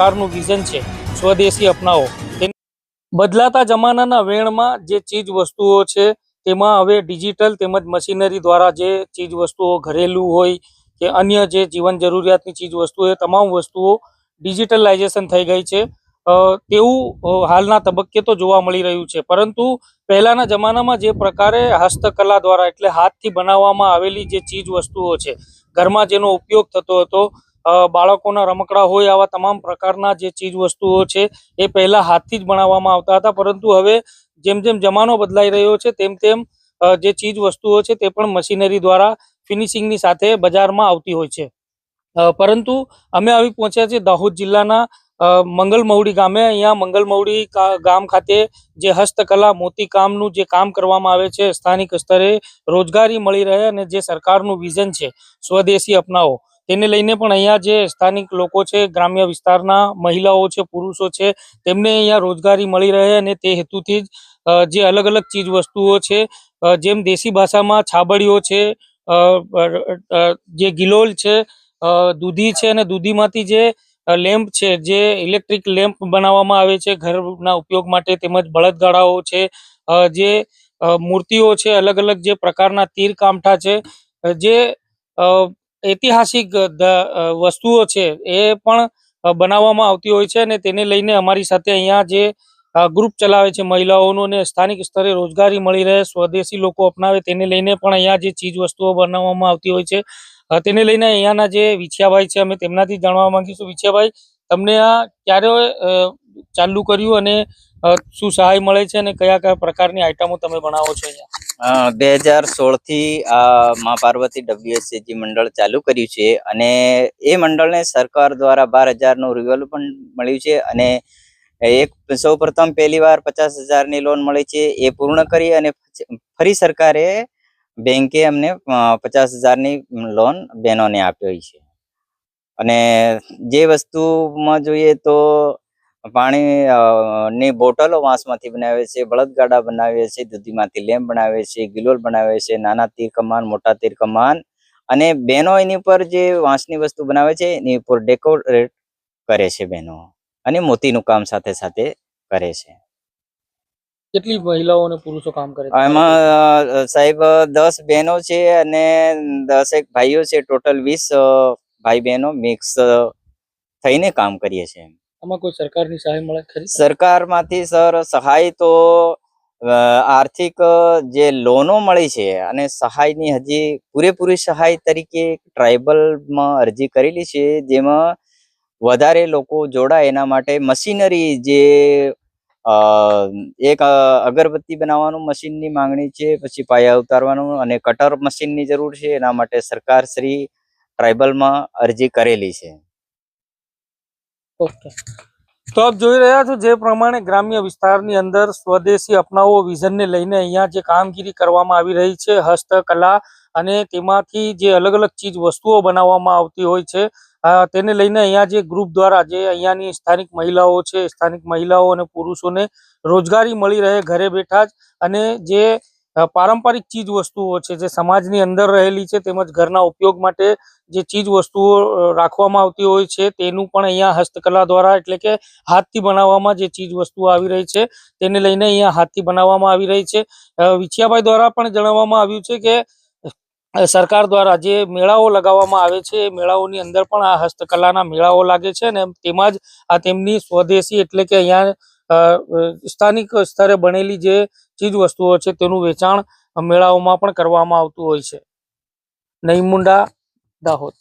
સરકારનું વિઝન છે, સ્વદેશી અપનાવો. બદલાતા જમાનાના વેણમાં જે ચીજ વસ્તુઓ છે, તેમાં હવે ડિજિટલ તેમજ મશીનરી દ્વારા જે ચીજ વસ્તુઓ ઘરેલું હોય કે અન્ય જે જીવન જરૂરિયાતની ચીજ વસ્તુઓ એ તમામ વસ્તુઓ ડિજિટલાઇઝેશન થઈ ગઈ છે. તેવું હાલના તબક્કે તો જોવા મળી રહ્યું છે. પરંતુ પહેલાના જમાનામાં જે પ્રકારે હસ્તકલા દ્વારા એટલે હાથથી બનાવવામાં આવેલી જે ચીજ વસ્તુઓ છે, ઘરમાં જેનો ઉપયોગ થતો હતો બાળકોના રમકડા હોય આવા તમામ પ્રકારના જે ચીજ વસ્તુઓ છે, એ પહેલા હાથથી જ બનાવવામાં આવતા હતા. પરંતુ હવે જેમ જેમ જમાનો બદલાઈ રહ્યો છે, તેમ તેમ જે ચીજ વસ્તુઓ છે, તે પણ મશીનરી દ્વારા ફિનિશિંગની સાથે બજારમાં આવતી હોય છે. પરંતુ અમે આવી પહોંચ્યા છીએ દાહોદ જિલ્લાના મંગલમહુડી ગામે. અહીંયા મંગલમહુડી ગામ ખાતે જે હસ્તકલા, મોતીકામનું જે કામ કરવામાં આવે છે, સ્થાનિક સ્તરે રોજગારી મળી રહે અને જે સરકારનું વિઝન છે, સ્વદેશી અપનાવો. તેને લઈને પણ અહીંયા જે સ્થાનિક લોકો છે, ગ્રામ્ય વિસ્તારના મહિલાઓ છે, પુરુષો છે, તેમને અહીંયા રોજગારી મળી રહે અને તે હેતુથી જ જે અલગ અલગ ચીજ વસ્તુઓ છે જેમ દેશી ભાષામાં છાબડીઓ છે જે ગિલોલ છે દૂધી છે અને દૂધીમાંથી જે લેમ્પ છે, જે ઇલેક્ટ્રિક લેમ્પ બનાવવામાં આવે છે, ઘરના ઉપયોગ માટે તેમજ બળદગાડાઓ છે જે મૂર્તિઓ છે અલગ અલગ જે પ્રકારના તીર કામઠા છે જે ઐતિહાસિક વસ્તુઓ છે એ પણ બનાવવામાં આવતી હોય છે અને તેને લઈને અમારી સાથે અહીંયા જે ગ્રુપ ચલાવે છે મહિલાઓનું અને સ્થાનિક સ્તરે રોજગારી મળી રહે, સ્વદેશી લોકો અપનાવે, તેને લઈને પણ અહીંયા જે ચીજ વસ્તુઓ બનાવવામાં આવતી હોય છે તેને લઈને અહીંયાના જે વિછિયાભાઈ છે અમે તેમનાથી જાણવા માંગીશું. વિછિયાભાઈ, તમને આ ક્યારે ચાલુ કર્યું અને શું સહાય મળે છે અને કયા કયા પ્રકારની આઈટમો તમે બનાવો છો અહીંયા? બે હજાર સોળથી મા પાર્વતી ડબ્લ્યુએસસીજી મંડળ ચાલુ કર્યું છે અને એ મંડળને સરકાર દ્વારા બાર હજારનું રિવોલ્વ પણ મળ્યું છે અને એક સૌ પ્રથમ પહેલી વાર પચાસ હજારની લોન મળી છે એ પૂર્ણ કરી અને ફરી સરકારે બેંકે અમને પચાસ હજારની લોન બહેનોને આપી છે. અને જે વસ્તુમાં જોઈએ તો પાણી ની બોટલો વાંસમાંથી બનાવે છે બળદગાડા બનાવે છે દૂધીમાંથી લેમ્પ બનાવે છે ગિલોલ બનાવે છે નાના તીર કમાન મોટા તીર કમાન અને બહેનો એની ઉપર જે વાંસની વસ્તુ બનાવે છે એની ઉપર ડેકોરેટ કરે છે બહેનો અને મોતીનું કામ સાથે સાથે કરે છે. કેટલી મહિલાઓ અને પુરુષો કામ કરે એમાં સાહેબ દસ બહેનો છે અને દસેક ભાઈઓ છે ટોટલ વીસ ભાઈ બહેનો મિક્સ થઈને કામ કરીએ છીએ આમાં કોઈ સરકારની સહાય મળે ખરી? સરકારમાંથી સર સહાય તો આર્થિક જે લોનો મળી છે અને સહાયની હજી પૂરેપૂરી સહાય તરીકે ટ્રાઇબલમાં અરજી કરેલી છે, જેમાં વધારે લોકો જોડાય એના માટે મશીનરી જે એક અગરબત્તી બનાવવાનું મશીનની માંગણી છે, પછી પાયા ઉતારવાનું અને કટર મશીનની જરૂર છે, એના માટે સરકાર શ્રી ટ્રાઇબલમાં અરજી કરેલી છે. ઓકે. તો આપ જોઈ રહ્યા છો જે પ્રમાણે ગ્રામ્ય વિસ્તારની અંદર સ્વદેશી અપનાવો, વિઝનને લઈને અહીંયા જે કામગીરી કરવામાં આવી રહી છે, હસ્તકલા અને તેમાંથી જે અલગ અલગ ચીજ વસ્તુઓ બનાવવામાં આવતી હોય છે તેને લઈને અહીંયા જે ગ્રુપ દ્વારા જે અહીંયાની સ્થાનિક મહિલાઓ છે, સ્થાનિક મહિલાઓ અને પુરુષોને રોજગારી મળી રહે ઘરે બેઠા જ અને જે પારંપરિક ચીજ વસ્તુઓ છે જે સમાજની અંદર રહેલી છે તેમજ ઘરના ઉપયોગ માટે જે ચીજ વસ્તુઓ રાખવામાં આવતી હોય છે તેનું પણ અહીંયા હસ્તકલા દ્વારા એટલે કે હાથથી બનાવવામાં જે ચીજ વસ્તુઓ આવી રહી છે તેને લઈને અહીંયા હાથથી બનાવવામાં આવી રહી છે. વિછિયાભાઈ દ્વારા પણ જણાવવામાં આવ્યું છે કે સરકાર દ્વારા જે મેળાઓ લગાવવામાં આવે છે એ મેળાઓની અંદર પણ આ હસ્તકલાના મેળાઓ લાગે છે અને તેમાં જ આ તેમની સ્વદેશી એટલે કે અહીંયા સ્થાનિક સ્તરે બનેલી જે ચીજ વસ્તુઓ છે તેનું વેચાણ મેળાઓમાં પણ કરવામાં આવતું હોય છે. નઈમુંડા દાહોદ.